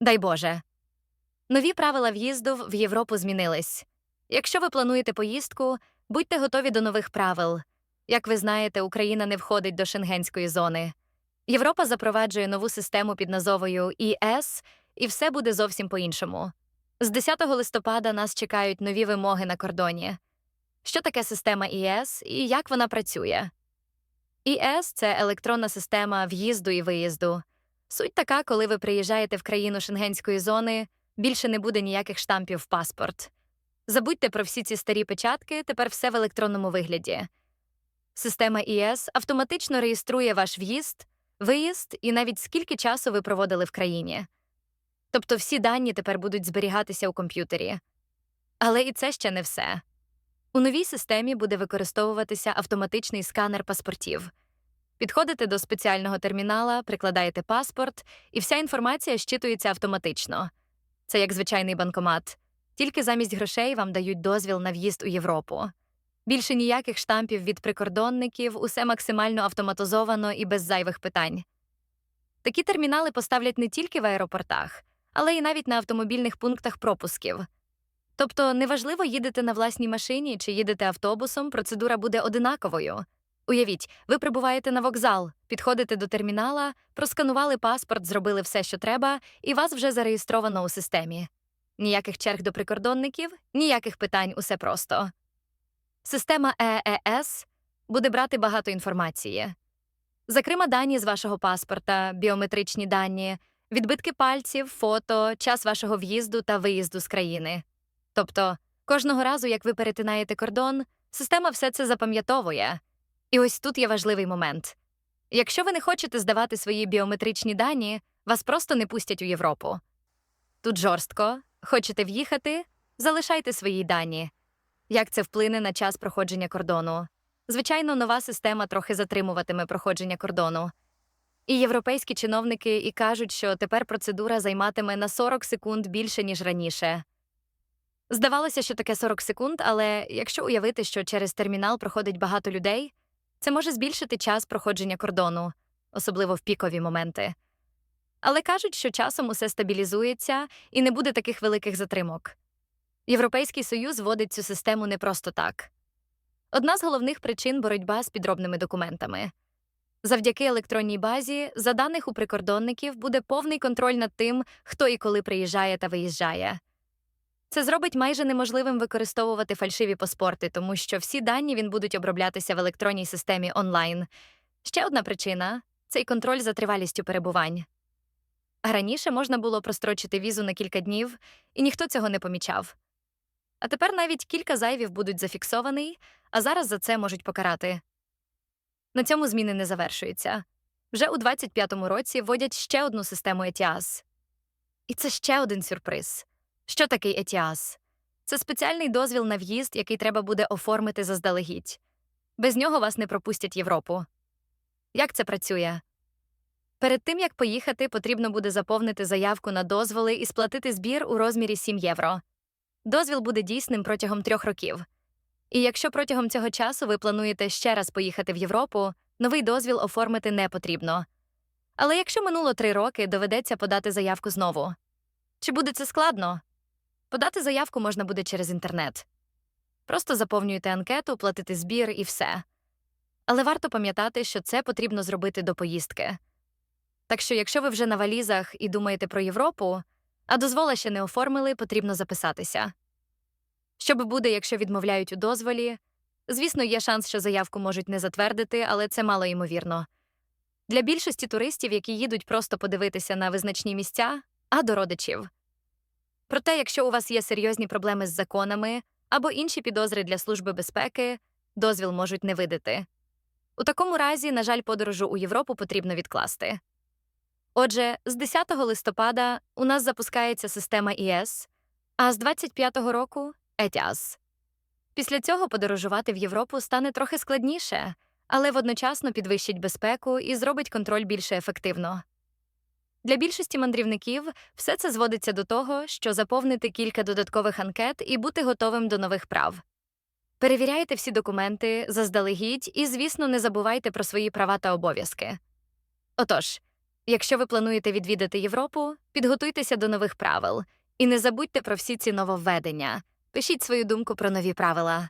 Дай Боже. Нові правила в'їзду в Європу змінились. Якщо ви плануєте поїздку, будьте готові до нових правил. Як ви знаєте, Україна не входить до шенгенської зони. Європа запроваджує нову систему під назвою ІС, і все буде зовсім по-іншому. З 10 листопада нас чекають нові вимоги на кордоні. Що таке система ІС і як вона працює? ІС це електронна система в'їзду і виїзду. Суть така, коли ви приїжджаєте в країну шенгенської зони, більше не буде ніяких штампів в паспорт. Забудьте про всі ці старі печатки, тепер все в електронному вигляді. Система ІС автоматично реєструє ваш в'їзд, виїзд і навіть скільки часу ви проводили в країні. Тобто всі дані тепер будуть зберігатися у комп'ютері. Але і це ще не все. У новій системі буде використовуватися автоматичний сканер паспортів. Підходите до спеціального термінала, прикладаєте паспорт, і вся інформація щитується автоматично. Це як звичайний банкомат. Тільки замість грошей вам дають дозвіл на в'їзд у Європу. Більше ніяких штампів від прикордонників, усе максимально автоматизовано і без зайвих питань. Такі термінали поставлять не тільки в аеропортах, але й навіть на автомобільних пунктах пропусків. Тобто, неважливо, їдете на власній машині чи їдете автобусом, процедура буде одинаковою. Уявіть, ви прибуваєте на вокзал, підходите до термінала, просканували паспорт, зробили все, що треба, і вас вже зареєстровано у системі. Ніяких черг до прикордонників, ніяких питань, усе просто. Система ЕЕС буде брати багато інформації. Зокрема, дані з вашого паспорта, біометричні дані, відбитки пальців, фото, час вашого в'їзду та виїзду з країни. Тобто, кожного разу, як ви перетинаєте кордон, система все це запам'ятовує. І ось тут є важливий момент. Якщо ви не хочете здавати свої біометричні дані, вас просто не пустять у Європу. Тут жорстко, хочете в'їхати, залишайте свої дані. Як це вплине на час проходження кордону? Звичайно, нова система трохи затримуватиме проходження кордону. І європейські чиновники і кажуть, що тепер процедура займатиме на 40 секунд більше, ніж раніше. Здавалося, що таке 40 секунд, але якщо уявити, що через термінал проходить багато людей, це може збільшити час проходження кордону, особливо в пікові моменти. Але кажуть, що часом усе стабілізується і не буде таких великих затримок. Європейський Союз вводить цю систему не просто так. Одна з головних причин боротьба з підробними документами. Завдяки електронній базі, за даних у прикордонників, буде повний контроль над тим, хто і коли приїжджає та виїжджає. Це зробить майже неможливим використовувати фальшиві паспорти, тому що всі дані він будуть оброблятися в електронній системі онлайн. Ще одна причина цей контроль за тривалістю перебувань. Раніше можна було прострочити візу на кілька днів, і ніхто цього не помічав. А тепер навіть кілька зайвів будуть зафіксований, а зараз за це можуть покарати. На цьому зміни не завершуються. Вже у 25-му році вводять ще одну систему ETIAS. І це ще один сюрприз. Що такий ETIAS? Це спеціальний дозвіл на в'їзд, який треба буде оформити заздалегідь. Без нього вас не пропустять Європу. Як це працює? Перед тим як поїхати, потрібно буде заповнити заявку на дозволи і сплатити збір у розмірі 7 євро. Дозвіл буде дійсним протягом трьох років. І якщо протягом цього часу ви плануєте ще раз поїхати в Європу, новий дозвіл оформити не потрібно. Але якщо минуло три роки, доведеться подати заявку знову. Чи буде це складно? Подати заявку можна буде через інтернет. Просто заповнюєте анкету, платите збір і все. Але варто пам'ятати, що це потрібно зробити до поїздки. Так що, якщо ви вже на валізах і думаєте про Європу, а дозвола ще не оформили, потрібно записатися. Що би буде, якщо відмовляють у дозволі? Звісно, є шанс, що заявку можуть не затвердити, але це мало ймовірно. Для більшості туристів, які їдуть просто подивитися на визначні місця, а до родичів. Проте, якщо у вас є серйозні проблеми з законами або інші підозри для Служби безпеки, дозвіл можуть не видати. У такому разі, на жаль, подорожу у Європу потрібно відкласти. Отже, з 10 листопада у нас запускається система ІС, а з 25-го року ETIAS. Після цього подорожувати в Європу стане трохи складніше, але водночасно підвищить безпеку і зробить контроль більше ефективно. Для більшості мандрівників все це зводиться до того, що заповнити кілька додаткових анкет і бути готовим до нових прав. Перевіряйте всі документи заздалегідь і, звісно, не забувайте про свої права та обов'язки. Отож, Якщо ви плануєте відвідати Європу, підготуйтеся до нових правил і не забудьте про всі ці нововведення. Пишіть свою думку про нові правила.